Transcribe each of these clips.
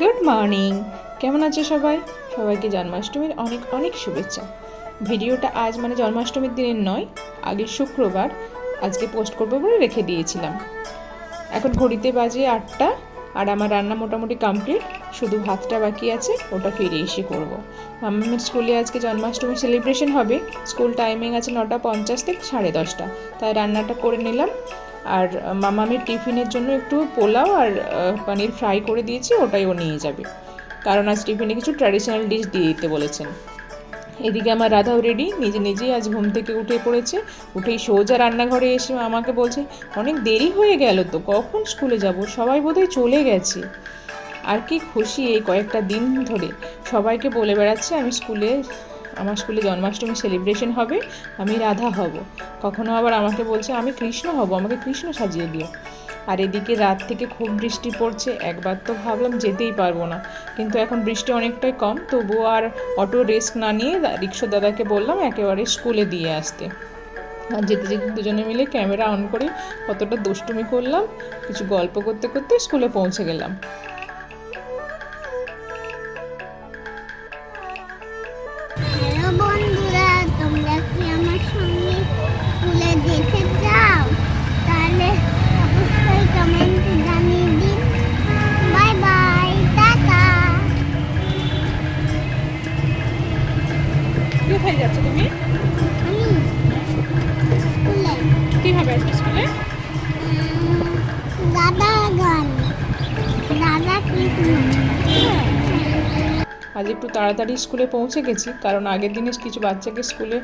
Good morning. কেমন আছে সবাই? সবাইকে জন্মাষ্টমীর অনেক অনেক শুভেচ্ছা। ভিডিওটা আজ মানে জন্মাষ্টমীর দিনের নয়, আগে শুক্রবার। আজকে পোস্ট করব বলে রেখে দিয়েছিলাম। এখন ঘড়িতে বাজে আটটা, আর আমার রান্না মোটামুটি কমপ্লিট। শুধু ভাতটা বাকি আছে, ওটা ফিরে এসে করব। মামামের স্কুলে আজকে জন্মাষ্টমী সেলিব্রেশন হবে। স্কুল টাইমিং আছে নটা পঞ্চাশ থেকে সাড়ে দশটা। তাই রান্নাটা করে নিলাম। আর মামামের টিফিনের জন্য একটু পোলাও আর পনির ফ্রাই করে দিয়েছি, ওটাই ও নিয়ে যাবে। কারণ আজ টিফিনে কিছু ট্র্যাডিশনাল ডিশ দিয়ে দিতে বলেছেন। এদিকে আমার রাধাও রেডি নিজে নিজেই আজ ঘুম থেকে উঠে পড়েছে, উঠেই সোজা রান্নাঘরে এসে আমাকে বলছে, অনেক দেরি হয়ে গেল তো, কখন স্কুলে যাব? সবাই বোধহয় চলে গেছে। আর কি খুশি এই কয়েকটা দিন ধরে। সবাইকে বলে বেড়াচ্ছে, আমি স্কুলে আমার স্কুলে জন্মাষ্টমী সেলিব্রেশন হবে, আমি রাধা হব। কখনো আবার আমাকে বলছে, আমি কৃষ্ণ হব, আমাকে কৃষ্ণ সাজিয়ে দিও। আর এদিকে রাত থেকে খুব বৃষ্টি পড়ছে, একবার তো ভাবলাম যেতেই পারব না। কিন্তু এখন বৃষ্টি অনেকটাই কম, তবুও আর অটো রেস্ক না নিয়ে রিক্সা দাদাকে বললাম, একেবারে স্কুলে দিয়ে আসতে। আর যেতে যেতে দুজনে মিলে ক্যামেরা অন করে কতটা দুষ্টুমি করলাম, কিছু গল্প করতে করতে স্কুলে পৌঁছে গেলাম। কোথায় যাচ্ছ তুমি? কি হবে স্কুলে? কৃষ্ণ আজ একটু তাড়াতাড়ি স্কুলে পৌঁছে গেছি, কারণ আগের দিনে কিছু বাচ্চাকে স্কুলে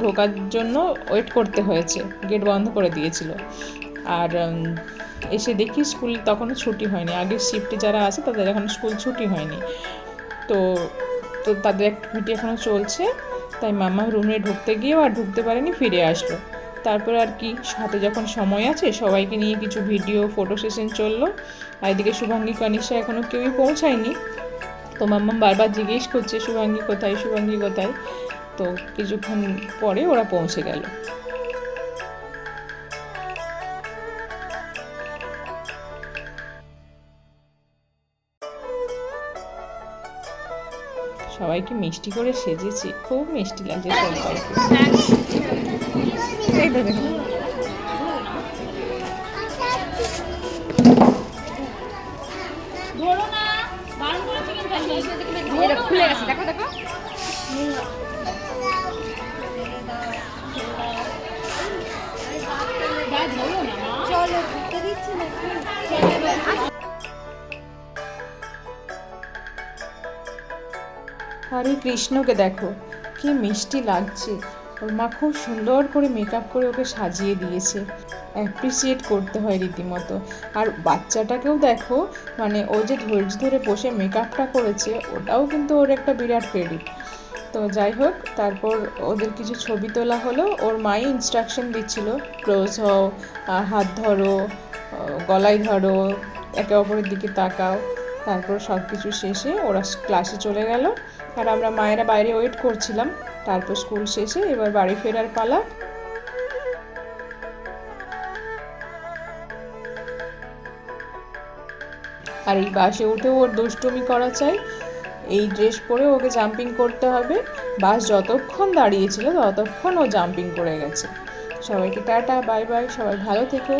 ঢোকার জন্য ওয়েট করতে হয়েছে গেট বন্ধ করে দিয়েছিল। আর এসে দেখি স্কুল তখনও ছুটি হয়নি। আগের শিফটে যারা আছে তাদের এখন স্কুল ছুটি হয়নি। তো তো তাদের অ্যাক্টিভিটি এখনও চলছে। তাই মামা রুমে ঢুকতে গিয়েও আর ঢুকতে পারেনি, ফিরে আসলো। তারপর আর কি হাতে যখন সময় আছে, সবাইকে নিয়ে কিছু ভিডিও ফটো সেশন চলল। আর এদিকে শুভাঙ্গী, কনিষ্ঠা এখনও কেউই পৌঁছায়নি। তো মাম্মা বারবার জিজ্ঞেস করছে, শুভাঙ্গী কোথায়? শুভাঙ্গী কোথায়? তো কিছুক্ষণ পরে ওরা পৌঁছে গেল। সবাইকে মিষ্টি করে সেজেছি। খুব মিষ্টি লাগছে সবাইকে চলো দিচ্ছি নাকি? আরে কৃষ্ণকে দেখো, কি মিষ্টি লাগছে। ওর মা খুব সুন্দর করে মেকআপ করে ওকে সাজিয়ে দিয়েছে। অ্যাপ্রিসিয়েট করতে হয় রীতিমতো। আর বাচ্চাটাকেও দেখো মানে ও যে ধৈর্য ধরে বসে মেকআপটা করেছে, ওটাও কিন্তু ওর একটা বিরাট ক্রেডিট তো যাই হোক, তারপর ওদের কিছু ছবি তোলা হলো। ওর মাই ইনস্ট্রাকশন দিচ্ছিল ক্লোজ হও হাত ধরো গলায় ধরো, একে অপরের দিকে তাকাও। তারপর সব কিছু শেষে ওরা ক্লাসে চলে গেল। আর আমরা মায়েরা বাইরে ওয়েট করছিলাম। তারপর স্কুল শেষে এবার বাড়ি ফেরার পালা। আর এই বাসে উঠেও ওর দুষ্টুমি করা চাই। এই ড্রেস পরে ওকে জাম্পিং করতে হবে। বাস যতক্ষণ দাঁড়িয়েছিল ততক্ষণ ও জাম্পিং করে গেছে। সবাইকে টাটা বাই বাই সবাই ভালো থেকো।